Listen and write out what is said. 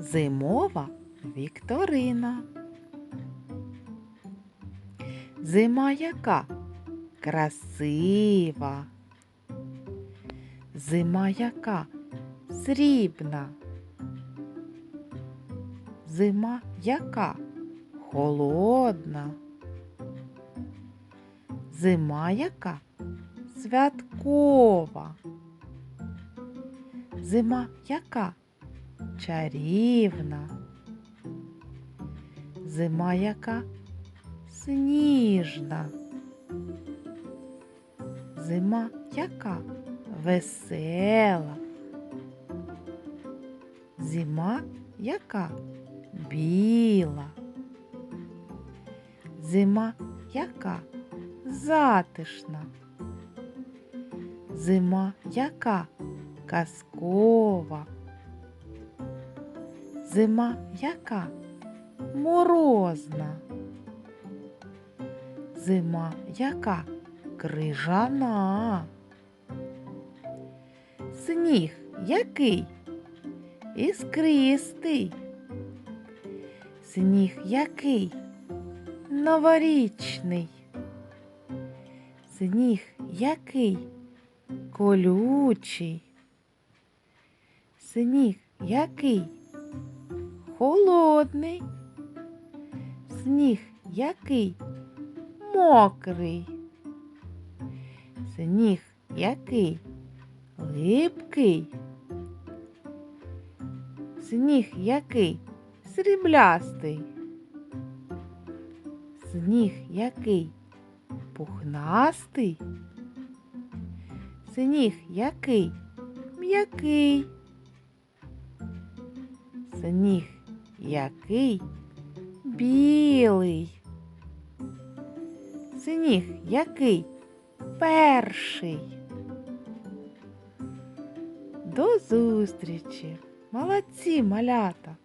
Зимова вікторина. Зима яка красива. Зима яка срібна. Зима яка холодна. Зима яка святкова. Зима яка чарівна. Зима яка сніжна. Зима яка весела. Зима яка біла. Зима яка затишна. Зима яка казкова. Зима яка морозна. Зима яка крижана. Сніг який іскристий. Сніг який новорічний. Сніг який колючий. Сніг який холодний. Сніг який мокрий. Сніг який липкий. Сніг який сріблястий. Сніг який пухнастий. Сніг який м'який. Сніг який білий. Сніг який перший. До зустрічі, молодці малята!